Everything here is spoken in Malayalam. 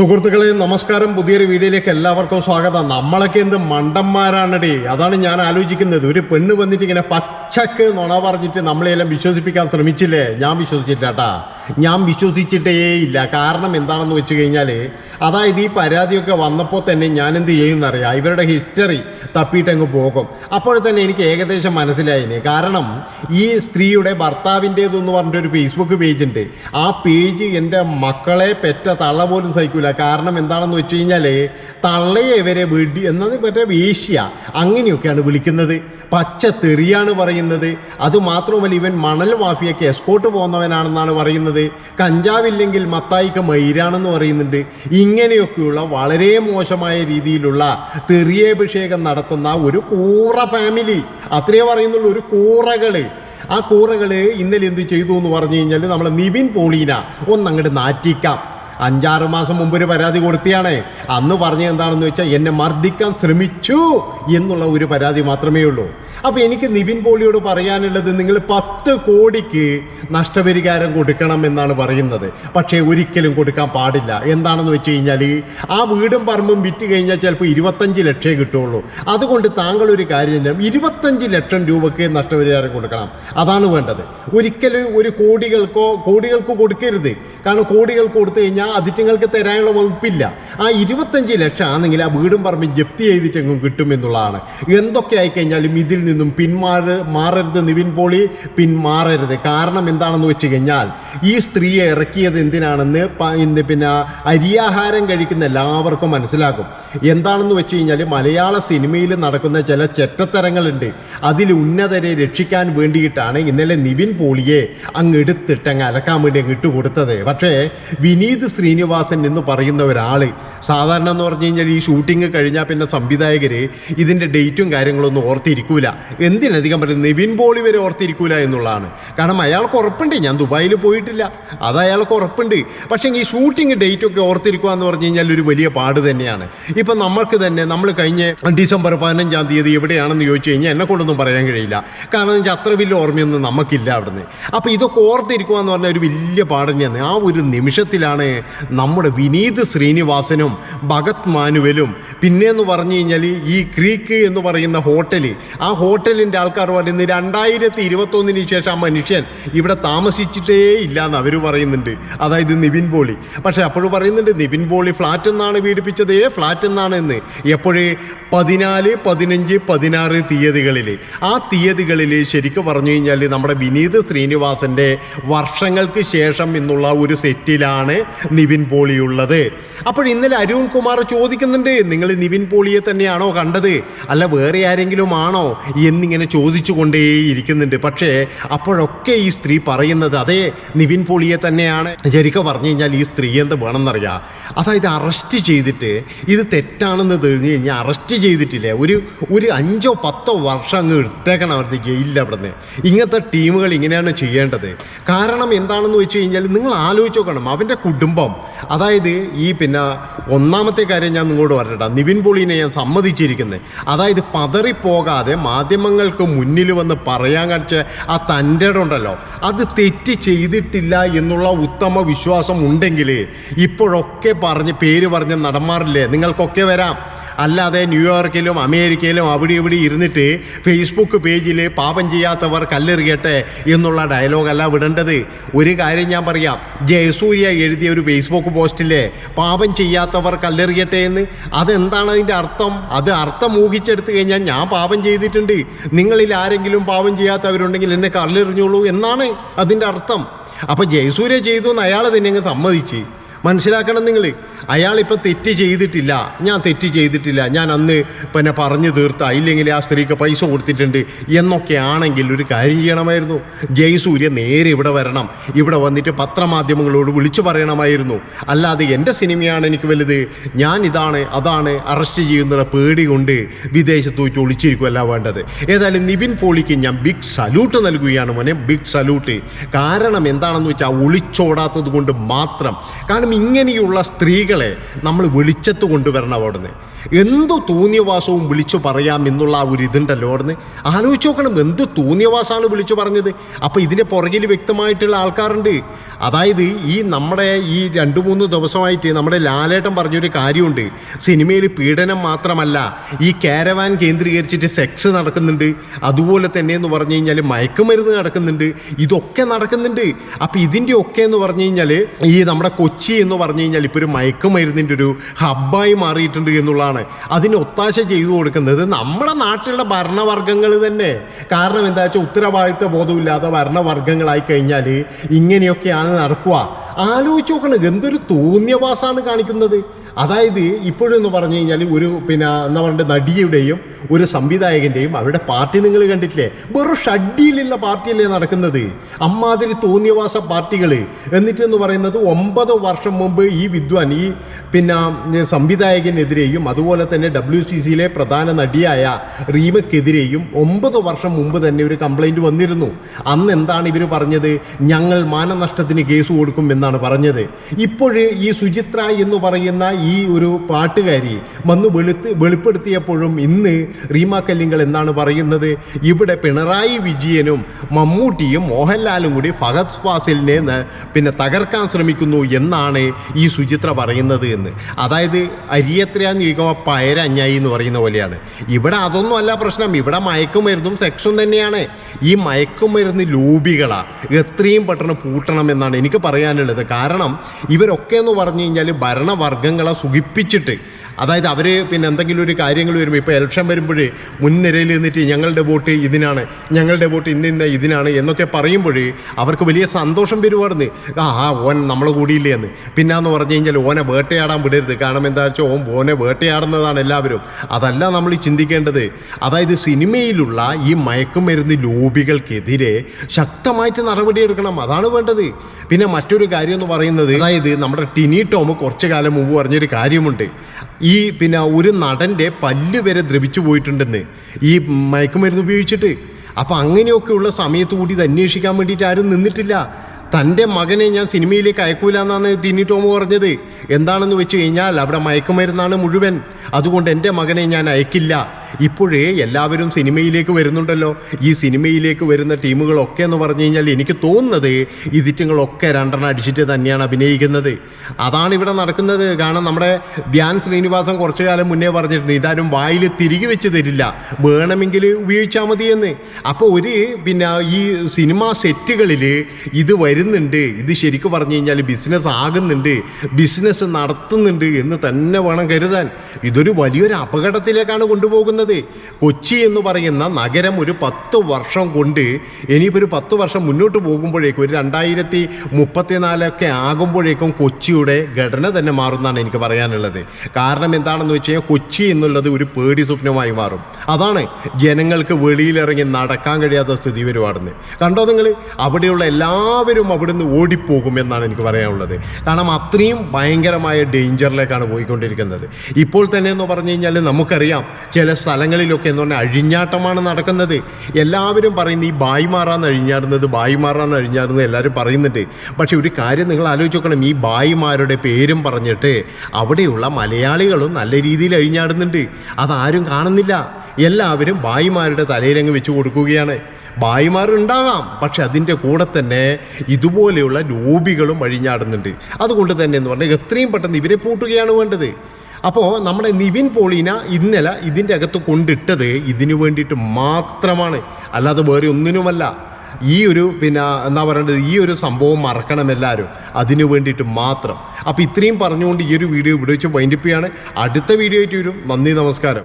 സുഹൃത്തുക്കളെ നമസ്കാരം. പുതിയൊരു വീഡിയോയിലേക്ക് എല്ലാവർക്കും സ്വാഗതം. നമ്മളൊക്കെ എന്ത് മണ്ടന്മാരാണടി. അതാണ് ഞാൻ ആലോചിക്കുന്നത്. ഒരു പെണ്ണ് വന്നിട്ട് ഇങ്ങനെ പച്ചക്ക് നുണ പറഞ്ഞിട്ട് നമ്മളെല്ലാം വിശ്വസിപ്പിക്കാൻ ശ്രമിച്ചില്ലേ? ഞാൻ വിശ്വസിച്ചിട്ടാ ഞാൻ വിശ്വസിച്ചിട്ടേ ഇല്ല. കാരണം എന്താണെന്ന് വെച്ച് കഴിഞ്ഞാൽ അതായത് ഈ പരാതിയൊക്കെ വന്നപ്പോൾ തന്നെ ഞാൻ എന്ത് ചെയ്യുന്നറിയാം? ഇവരുടെ ഹിസ്റ്ററി തപ്പിയിട്ടങ്ങ് പോകും. അപ്പോൾ തന്നെ എനിക്ക് ഏകദേശം മനസ്സിലായിന്. കാരണം ഈ സ്ത്രീയുടെ ഭർത്താവിന്റേതെന്ന് പറഞ്ഞിട്ടൊരു ഫേസ്ബുക്ക് പേജ് ഉണ്ട്. ആ പേജ് എന്റെ മക്കളെ പെറ്റ തള്ള പോലും കാരണം എന്താണെന്ന് വെച്ച് കഴിഞ്ഞാൽ തള്ളയെ വെടി എന്നത് മറ്റേ വീശ്യ. അങ്ങനെയൊക്കെയാണ് വിളിക്കുന്നത്. പച്ച തെറിയാണ് പറയുന്നത്. അതുമാത്രമല്ല ഇവൻ മണൽ മാഫിയക്ക് എസ്കോട്ട് പോകുന്നവനാണെന്നാണ് പറയുന്നത്. കഞ്ചാവില്ലെങ്കിൽ മത്തായിക്ക് മൈരാണെന്ന് പറയുന്നുണ്ട്. ഇങ്ങനെയൊക്കെയുള്ള വളരെ മോശമായ രീതിയിലുള്ള തെറിയഭിഷേകം നടത്തുന്ന ഒരു കൂറ ഫാമിലി അത്രയേ പറയുന്നുള്ളൂ ഒരു കൂറകൾ. ആ കൂറകൾ ഇന്നലെ എന്ത് ചെയ്തു എന്ന് പറഞ്ഞു കഴിഞ്ഞാൽ നമ്മളെ നിവിൻ പോളീന ഒന്നങ്ങോട്ട് നാറ്റിക്കാം. അഞ്ചാറ് മാസം മുമ്പ് ഒരു പരാതി കൊടുത്തിയാണ്. അന്ന് പറഞ്ഞത് എന്താണെന്ന് വെച്ചാൽ എന്നെ മർദ്ദിക്കാൻ ശ്രമിച്ചു എന്നുള്ള ഒരു പരാതി മാത്രമേ ഉള്ളൂ. അപ്പോൾ എനിക്ക് നിവിൻ പോളിയോട് പറയാനുള്ളത് നിങ്ങൾ പത്ത് കോടിക്ക് നഷ്ടപരിഹാരം കൊടുക്കണം എന്നാണ് പറയുന്നത്. പക്ഷേ ഒരിക്കലും കൊടുക്കാൻ പാടില്ല. എന്താണെന്ന് വെച്ച് കഴിഞ്ഞാൽ ആ വീടും പറമ്പും വിറ്റ് കഴിഞ്ഞാൽ ചിലപ്പോൾ ഇരുപത്തഞ്ച് ലക്ഷമേ കിട്ടുള്ളൂ. അതുകൊണ്ട് താങ്കൾ ഒരു കാര്യം ഇരുപത്തഞ്ച് ലക്ഷം രൂപയ്ക്ക് നഷ്ടപരിഹാരം കൊടുക്കണം. അതാണ് വേണ്ടത്. ഒരിക്കലും ഒരു കോടികൾക്കോ കോടികൾക്ക് കൊടുക്കരുത്. കാരണം കോടികൾ കൊടുത്തു കഴിഞ്ഞാൽ അതിറ്റങ്ങൾക്ക് തരാനുള്ള വകുപ്പില്ല. ആ ഇരുപത്തഞ്ച് ലക്ഷം ആണെങ്കിൽ ആ വീടും പറമ്പ് ജപ്തി ചെയ്തിട്ടെങ്കിലും കിട്ടും എന്നുള്ളതാണ്. എന്തൊക്കെ ആയിക്കഴിഞ്ഞാലും ഇതിൽ നിന്നും പിന്മാറ മാറരുത് നിവിൻ പോളി പിന്മാറരുത്. കാരണം എന്താണെന്ന് വെച്ച് കഴിഞ്ഞാൽ ഈ സ്ത്രീയെ ഇറക്കിയത് എന്തിനാണെന്ന് പിന്നെ അരിയാഹാരം കഴിക്കുന്ന എല്ലാവർക്കും മനസ്സിലാക്കും എന്താണെന്ന് വെച്ച് കഴിഞ്ഞാൽ മലയാള സിനിമയിൽ നടക്കുന്ന ചില ചെറ്റത്തരങ്ങളുണ്ട്. അതിൽ ഉന്നതരെ രക്ഷിക്കാൻ വേണ്ടിയിട്ടാണ് ഇന്നലെ നിവിൻ പോളിയെ അങ്ങ് എടുത്തിട്ട് അങ്ങ് അലക്കാൻ വേണ്ടി അങ്ങ് ഇട്ടുകൊടുത്തത്. പക്ഷേ വിനീത് ശ്രീനിവാസൻ എന്ന് പറയുന്ന ഒരാൾ സാധാരണ എന്ന് പറഞ്ഞു കഴിഞ്ഞാൽ ഈ ഷൂട്ടിംഗ് കഴിഞ്ഞാൽ പിന്നെ സംവിധായകർ ഇതിന്റെ ഡേറ്റും കാര്യങ്ങളൊന്നും ഓർത്തിരിക്കൂല. എന്തിനധികം പറയും? നിവിൻ പോളി വരെ ഓർത്തിരിക്കൂല എന്നുള്ളതാണ്. കാരണം അയാൾക്ക് ഉറപ്പുണ്ട്. ഞാൻ ദുബായിൽ പോയിട്ടില്ല. അത് അയാൾക്ക് ഉറപ്പുണ്ട്. പക്ഷേ ഈ ഷൂട്ടിംഗ് ഡേറ്റൊക്കെ ഓർത്തിരിക്കുക എന്ന് പറഞ്ഞു കഴിഞ്ഞാൽ ഒരു വലിയ പാട് തന്നെയാണ്. ഇപ്പം നമ്മൾക്ക് തന്നെ നമ്മൾ കഴിഞ്ഞ ഡിസംബർ പതിനഞ്ചാം തീയതി എവിടെയാണെന്ന് ചോദിച്ചു കഴിഞ്ഞാൽ എന്നെ കൊണ്ടൊന്നും പറയാൻ കഴിയില്ല. കാരണം വെച്ചാൽ അത്ര വലിയ ഓർമ്മയൊന്നും നമുക്കില്ല അവിടുന്ന്. അപ്പോൾ ഇതൊക്കെ ഓർത്തിരിക്കുക എന്ന് പറഞ്ഞാൽ ഒരു വലിയ പാട് തന്നെയാണ്. ആ ഒരു നിമിഷത്തിലാണ് നമ്മുടെ വിനീത് ശ്രീനിവാസനും ഭഗത് മാനുവലും. പിന്നെ എന്ന് പറഞ്ഞു കഴിഞ്ഞാൽ ഈ ക്രീക്ക് എന്ന് പറയുന്ന ഹോട്ടൽ ആ ഹോട്ടലിന്റെ ആൾക്കാർ പറയുന്നത് രണ്ടായിരത്തി ഇരുപത്തൊന്നിന് ശേഷം ആ മനുഷ്യൻ ഇവിടെ താമസിച്ചിട്ടേ ഇല്ല എന്ന് അവർ പറയുന്നുണ്ട്. അതായത് നിവിൻ പോളി. പക്ഷേ അപ്പോഴും പറയുന്നുണ്ട് നിവിൻ പോളി ഫ്ലാറ്റ് എന്നാണ് പീഡിപ്പിച്ചത് ഫ്ലാറ്റ് എന്നാണ് എന്ന്. എപ്പോഴേ പതിനാല് പതിനഞ്ച് പതിനാറ് തീയതികളിൽ ആ തീയതികളിൽ ശരിക്കും പറഞ്ഞു കഴിഞ്ഞാൽ നമ്മുടെ വിനീത് ശ്രീനിവാസന്റെ വർഷങ്ങൾക്ക് ശേഷം എന്നുള്ള ഒരു സെറ്റിലാണ് നിവിൻ പോളി ഉള്ളത് അപ്പോൾ ഇന്നലെ അരുൺ കുമാർ ചോദിക്കുന്നുണ്ട് നിങ്ങൾ നിവിൻ പോളിയെ തന്നെയാണോ കണ്ടത്? അല്ല വേറെ ആരെങ്കിലും ആണോ? എന്നിങ്ങനെ ചോദിച്ചു കൊണ്ടേയിരിക്കുന്നുണ്ട് പക്ഷേ അപ്പോഴൊക്കെ ഈ സ്ത്രീ പറയുന്നത് അതേ നിവിൻ പോളിയെ തന്നെയാണ്. ശരിക്കും പറഞ്ഞു കഴിഞ്ഞാൽ ഈ സ്ത്രീ എന്ത് വേണമെന്നറിയാം. അതായത് അറസ്റ്റ് ചെയ്തിട്ട് ഇത് തെറ്റാണെന്ന് തെളിഞ്ഞു കഴിഞ്ഞാൽ അറസ്റ്റ് ചെയ്തിട്ടില്ലേ? ഒരു ഒരു അഞ്ചോ പത്തോ വർഷം അങ്ങ് ഇട്ടേക്കണം അവിടുത്തെ ജയിലിൽ അവിടുന്ന്. ഇങ്ങനത്തെ ടീമുകൾ ഇങ്ങനെയാണ് ചെയ്യേണ്ടത്. കാരണം എന്താണെന്ന് വെച്ച് കഴിഞ്ഞാൽ നിങ്ങൾ ആലോചിച്ച് നോക്കണം. അവന്റെ കുടുംബം അതായത് ഈ പിന്നെ ഒന്നാമത്തെ കാര്യം ഞാൻ നിങ്ങളോട് പറഞ്ഞിട്ടാ നിവിൻ പോളിനെ ഞാൻ സമ്മതിച്ചിരിക്കുന്നത് അതായത് പതറിപ്പോകാതെ മാധ്യമങ്ങൾക്ക് മുന്നിൽ വന്ന് പറയാൻ കഴിച്ച ആ തന്റെ ഉണ്ടല്ലോ അത് തെറ്റ് ചെയ്തിട്ടില്ല എന്നുള്ള ഉത്തമ വിശ്വാസം ഉണ്ടെങ്കിൽ ഇപ്പോഴൊക്കെ പറഞ്ഞ് പേര് പറഞ്ഞ് നടന്മാറില്ലേ നിങ്ങൾക്കൊക്കെ വരാം. അല്ലാതെ ന്യൂയോർക്കിലും അമേരിക്കയിലും അവിടെ ഇവിടെ ഇരുന്നിട്ട് ഫേസ്ബുക്ക് പേജിൽ പാപം ചെയ്യാത്തവർ കല്ലെറിയട്ടെ എന്നുള്ള ഡയലോഗല്ല വിടേണ്ടത്. ഒരു കാര്യം ഞാൻ പറയാം. ജയസൂര്യ എഴുതിയ ഒരു ഫേസ്ബുക്ക് പോസ്റ്റിലെ പാപം ചെയ്യാത്തവർ കല്ലെറിയട്ടെ എന്ന്. അതെന്താണ് അതിന്റെ അർത്ഥം? അത് അർത്ഥം ഊഹിച്ചെടുത്ത് കഴിഞ്ഞാൽ ഞാൻ പാപം ചെയ്തിട്ടുണ്ട്. നിങ്ങളിൽ ആരെങ്കിലും പാപം ചെയ്യാത്തവരുണ്ടെങ്കിൽ എന്നെ കല്ലെറിഞ്ഞോളൂ എന്നാണ് അതിന്റെ അർത്ഥം. അപ്പം ജയസൂര്യ ചെയ്തു എന്ന് അയാൾ തന്നെ സമ്മതിച്ച്. മനസ്സിലാക്കണം നിങ്ങൾ അയാൾ ഇപ്പം തെറ്റ് ചെയ്തിട്ടില്ല. ഞാൻ തെറ്റ് ചെയ്തിട്ടില്ല. ഞാൻ അന്ന് പിന്നെ പറഞ്ഞു തീർത്ത. ഇല്ലെങ്കിൽ ആ സ്ത്രീക്ക് പൈസ കൊടുത്തിട്ടുണ്ട്. എന്നൊക്കെ ആണെങ്കിൽ ഒരു കാര്യം ചെയ്യണമായിരുന്നു. ജയസൂര്യ നേരെ ഇവിടെ വരണം. ഇവിടെ വന്നിട്ട് പത്രമാധ്യമങ്ങളോട് വിളിച്ചു പറയണമായിരുന്നു. അല്ലാതെ എന്റെ സിനിമയാണ് എനിക്ക് വലുത്. ഞാൻ ഇതാണ് അതാണ് അറസ്റ്റ് ചെയ്യുന്ന പേടി കൊണ്ട് വിദേശത്ത് പോയിട്ട് ഒളിച്ചിരിക്കുമല്ല വേണ്ടത്. ഏതായാലും നിബിൻ പോളിക്ക് ഞാൻ ബിഗ് സല്യൂട്ട് നൽകുകയാണ് മോനെ. ബിഗ് സല്യൂട്ട് കാരണം എന്താണെന്ന് വെച്ചാൽ ഒളിച്ചോടാത്തത് കൊണ്ട് മാത്രം. കാരണം കാരണം ഇങ്ങനെയുള്ള സ്ത്രീകളെ നമ്മൾ വെളിച്ചത്ത് കൊണ്ടുവരണം അവിടുന്ന്. എന്തു തോന്നിയവാസവും വിളിച്ചു പറയാം എന്നുള്ള ആ ഒരു ഇതുണ്ടല്ലോ അവിടുന്ന്. ആലോചിച്ച് നോക്കണം എന്ത് തോന്നിയവാസമാണ് വിളിച്ചു പറഞ്ഞത്. അപ്പോൾ ഇതിന്റെ പുറകിൽ വ്യക്തമായിട്ടുള്ള ആൾക്കാരുണ്ട്. അതായത് ഈ നമ്മുടെ ഈ രണ്ട് മൂന്ന് ദിവസമായിട്ട് നമ്മുടെ ലാലേട്ടൻ പറഞ്ഞൊരു കാര്യമുണ്ട്. സിനിമയിൽ പീഡനം മാത്രമല്ല ഈ കാരവാൻ കേന്ദ്രീകരിച്ചിട്ട് സെക്സ് നടക്കുന്നുണ്ട്. അതുപോലെ തന്നെ എന്ന് പറഞ്ഞു കഴിഞ്ഞാൽ മയക്കുമരുന്ന് നടക്കുന്നുണ്ട്. ഇതൊക്കെ നടക്കുന്നുണ്ട്. അപ്പോൾ ഇതിന്റെ ഒക്കെ എന്ന് പറഞ്ഞു കഴിഞ്ഞാൽ ഈ നമ്മുടെ കൊച്ചി എന്ന് പറഞ്ഞു കഴിഞ്ഞാൽ ഇപ്പോൾ ഒരു മയക്കുമരുന്നിന്റെ ഒരു ഹബ്ബായി മാറിയിട്ടുണ്ട് എന്നുള്ളതാണ്. അതിന് ഒത്താശ ചെയ്തു കൊടുക്കുന്നത് നമ്മുടെ നാട്ടിലുള്ള ഭരണവർഗങ്ങൾ തന്നെ. കാരണം എന്താ വെച്ചാൽ ഉത്തരവാദിത്വ ബോധമില്ലാത്ത ഭരണവർഗങ്ങളായി കഴിഞ്ഞാൽ ഇങ്ങനെയൊക്കെയാണ് നടക്കുക. ആലോചിച്ച് നോക്കണം എന്തൊരു തോന്നിയവാസാണ് കാണിക്കുന്നത്. അതായത് ഇപ്പോഴെന്ന് പറഞ്ഞു കഴിഞ്ഞാൽ ഒരു പിന്നെ എന്താ പറയുക നടിയുടെയും ഒരു സംവിധായകന്റെയും അവരുടെ പാർട്ടി നിങ്ങൾ കണ്ടിട്ടില്ലേ? വെറും ഷഡ്ഡിയിലുള്ള പാർട്ടിയല്ലേ നടക്കുന്നത്. അമ്മാതിരി തോന്നിയവാസ പാർട്ടികൾ എന്നിട്ടെന്ന് പറയുന്നത് ഒമ്പത് വർഷം മുമ്പ് ഈ വിദ്വാൻ ഈ പിന്നെ സംവിധായകനെതിരെയും അതുപോലെ തന്നെ ഡബ്ല്യു സി സിയിലെ പ്രധാന നടിയായ റീമയ്ക്കെതിരെയും ഒമ്പത് വർഷം മുമ്പ് തന്നെ ഒരു കംപ്ലൈന്റ് വന്നിരുന്നു. അന്ന് എന്താണ് ഇവർ പറഞ്ഞത്? ഞങ്ങൾ മാനനഷ്ടത്തിന് കേസ് കൊടുക്കും എന്നാണ് പറഞ്ഞത്. ഇപ്പോഴ് ഈ സുചിത്ര എന്ന് പറയുന്ന ഈ ഒരു പാട്ടുകാരി വന്ന് വെളുത്ത് വെളിപ്പെടുത്തിയപ്പോഴും ഇന്ന് റീമ കല്ലിങ്കൽ എന്താണ് പറയുന്നത്? ഇവിടെ പിണറായി വിജയനും മമ്മൂട്ടിയും മോഹൻലാലും കൂടി ഫഹദ് ഫാസിലിനെ പിന്നെ തകർക്കാൻ ശ്രമിക്കുന്നു എന്നാണ് ഈ സുചിത്ര പറയുന്നത് എന്ന്? അതായത് അരിയത്രയാന്ന് ചോദിക്കുമ്പോൾ പയര അഞ്ഞായി എന്ന് പറയുന്ന പോലെയാണ്. ഇവിടെ അതൊന്നും അല്ല പ്രശ്നം. ഇവിടെ മയക്കുമരുന്നും സെക്സും തന്നെയാണ്. ഈ മയക്കുമരുന്ന് ലോബികളാ. എത്രയും പെട്ടെന്ന് പൂട്ടണം എന്നാണ് എനിക്ക് പറയാനുള്ളത്. കാരണം ഇവരൊക്കെ എന്ന് പറഞ്ഞു കഴിഞ്ഞാൽ ഭരണവർഗങ്ങളെ സുഖിപ്പിച്ചിട്ട് അതായത് അവർ പിന്നെ എന്തെങ്കിലും ഒരു കാര്യങ്ങൾ വരുമ്പോൾ ഇപ്പോൾ ഇലക്ഷൻ വരുമ്പോഴേ മുൻനിരയിൽ നിന്നിട്ട് ഞങ്ങളുടെ വോട്ട് ഇതിനാണ് ഞങ്ങളുടെ വോട്ട് ഇന്ന ഇന്ന ഇതിനാണ് എന്നൊക്കെ പറയുമ്പോഴേ അവർക്ക് വലിയ സന്തോഷം വരുവാർന്ന് ആ ആ ഓൻ നമ്മളെ കൂടിയില്ലേ എന്ന്. പിന്നാന്ന് പറഞ്ഞു കഴിഞ്ഞാൽ ഓനെ വേട്ടയാടാൻ വിടരുത്. കാരണം എന്താ വെച്ചാൽ ഓൻ ഓനെ വേട്ടയാടുന്നതാണ് എല്ലാവരും. അതല്ല നമ്മൾ ചിന്തിക്കേണ്ടത്. അതായത് സിനിമയിലുള്ള ഈ മയക്കുമരുന്ന് ലോബികൾക്കെതിരെ ശക്തമായിട്ട് നടപടിയെടുക്കണം. അതാണ് വേണ്ടത്. പിന്നെ മറ്റൊരു കാര്യം എന്ന് പറയുന്നത് അതായത് നമ്മുടെ ടിനി ടോം കുറച്ചു കാലം മുമ്പ് പറഞ്ഞൊരു കാര്യമുണ്ട്. ഈ പിന്നെ ഒരു നടന്റെ പല്ല് വരെ ദ്രവിച്ചു പോയിട്ടുണ്ടെന്ന് ഈ മയക്കുമരുന്ന് ഉപയോഗിച്ചിട്ട്. അപ്പം അങ്ങനെയൊക്കെയുള്ള സമയത്ത് കൂടി ഇത് അന്വേഷിക്കാൻ വേണ്ടിയിട്ട് ആരും നിന്നിട്ടില്ല. തന്റെ മകനെ ഞാൻ സിനിമയിലേക്ക് അയക്കൂല എന്നാണ് ടിനി ടോം പറഞ്ഞത്. എന്താണെന്ന് വെച്ച് കഴിഞ്ഞാൽ അവിടെ മയക്കുമരുന്നാണ് മുഴുവൻ. അതുകൊണ്ട് എന്റെ മകനെ ഞാൻ അയക്കില്ല. ഇപ്പോഴേ എല്ലാവരും സിനിമയിലേക്ക് വരുന്നുണ്ടല്ലോ. ഈ സിനിമയിലേക്ക് വരുന്ന ടീമുകളൊക്കെ എന്ന് പറഞ്ഞു കഴിഞ്ഞാൽ എനിക്ക് തോന്നുന്നത് ഇതിറ്റങ്ങളൊക്കെ രണ്ടെണ്ണം അടിച്ചിട്ട് തന്നെയാണ് അഭിനയിക്കുന്നത്. അതാണ് ഇവിടെ നടക്കുന്നത്. കാരണം നമ്മുടെ ധ്യാൻ ശ്രീനിവാസൻ കുറച്ചു കാലം മുന്നേ പറഞ്ഞിട്ടുണ്ട് ഇതാരും വായിൽ തിരികെ വെച്ച് തരില്ല. വേണമെങ്കിൽ ഉപയോഗിച്ചാൽ മതി എന്ന് അപ്പോൾ ഒരു പിന്നെ ഈ സിനിമാ സെറ്റുകളിൽ ഇത് വരുന്നുണ്ട്. ഇത് ശരിക്കും പറഞ്ഞു കഴിഞ്ഞാൽ ബിസിനസ് ആകുന്നുണ്ട്. ബിസിനസ് നടത്തുന്നുണ്ട് എന്ന് തന്നെ വേണം കരുതാൻ. ഇതൊരു വലിയൊരു അപകടത്തിലേക്കാണ് കൊണ്ടുപോകുന്നത്. കൊച്ചി എന്ന് പറയുന്ന നഗരം ഒരു പത്ത് വർഷം കൊണ്ട് ഇനിയിപ്പോൾ ഒരു പത്ത് വർഷം മുന്നോട്ട് പോകുമ്പോഴേക്കും ഒരു രണ്ടായിരത്തി മുപ്പത്തിനാലൊക്കെ ആകുമ്പോഴേക്കും കൊച്ചിയുടെ ഘടന തന്നെ മാറുമെന്നാണ് എനിക്ക് പറയാനുള്ളത്. കാരണം എന്താണെന്ന് വെച്ച് കഴിഞ്ഞാൽ കൊച്ചി എന്നുള്ളത് ഒരു പേടി സ്വപ്നമായി മാറും. അതാണ് ജനങ്ങൾക്ക് വെളിയിലിറങ്ങി നടക്കാൻ കഴിയാത്ത സ്ഥിതി വരുവാടുന്നത് കണ്ടോ നിങ്ങൾ? അവിടെയുള്ള എല്ലാവരും അവിടുന്ന് ഓടിപ്പോകും എന്നാണ് എനിക്ക് പറയാനുള്ളത്. കാരണം അത്രയും ഭയങ്കരമായ ഡേഞ്ചറിലേക്കാണ് പോയിക്കൊണ്ടിരിക്കുന്നത്. ഇപ്പോൾ തന്നെ എന്ന് പറഞ്ഞു കഴിഞ്ഞാൽ നമുക്കറിയാം ചില സ്ഥലങ്ങളിലൊക്കെ എന്ന് പറഞ്ഞാൽ അഴിഞ്ഞാട്ടമാണ് നടക്കുന്നത്. എല്ലാവരും പറയുന്നത് ഈ ബായി മാറാന്ന് അഴിഞ്ഞാടുന്നത് ബായി മാറാന്ന് അഴിഞ്ഞാടുന്നത് എല്ലാവരും പറയുന്നുണ്ട്. പക്ഷെ ഒരു കാര്യം നിങ്ങൾ ആലോചിച്ച് നോക്കണം. ഈ ബായിമാരുടെ പേരും പറഞ്ഞിട്ട് അവിടെയുള്ള മലയാളികളും നല്ല രീതിയിൽ അഴിഞ്ഞാടുന്നുണ്ട്. അതാരും കാണുന്നില്ല. എല്ലാവരും ബായിമാരുടെ തലയിലങ്ങ് വെച്ച് കൊടുക്കുകയാണ്. ബായിമാർ ഉണ്ടാകാം പക്ഷെ അതിന്റെ കൂടെ തന്നെ ഇതുപോലെയുള്ള ലോബികളും അഴിഞ്ഞാടുന്നുണ്ട്. അതുകൊണ്ട് തന്നെ എന്ന് പറഞ്ഞാൽ എത്രയും പെട്ടെന്ന് ഇവരെ പൂട്ടുകയാണ് വേണ്ടത്. അപ്പോൾ നമ്മുടെ നിവിൻ പോളീന ഇന്നലെ ഇതിന്റെ അകത്ത് കൊണ്ടിട്ടത് ഇതിനു വേണ്ടിയിട്ട് മാത്രമാണ്. അല്ലാതെ വേറെ ഒന്നിനുമല്ല. ഈ ഒരു പിന്നെ എന്താ പറയേണ്ടത് ഈ ഒരു സംഭവം മറക്കണം എല്ലാവരും അതിനു വേണ്ടിയിട്ട് മാത്രം. അപ്പോൾ ഇത്രയും പറഞ്ഞുകൊണ്ട് ഈ ഒരു വീഡിയോ ഇവിടെ വെച്ച് വൈൻഡിപ്പിയാണ് അടുത്ത വീഡിയോ ആയിട്ട് വരും. നന്ദി നമസ്കാരം.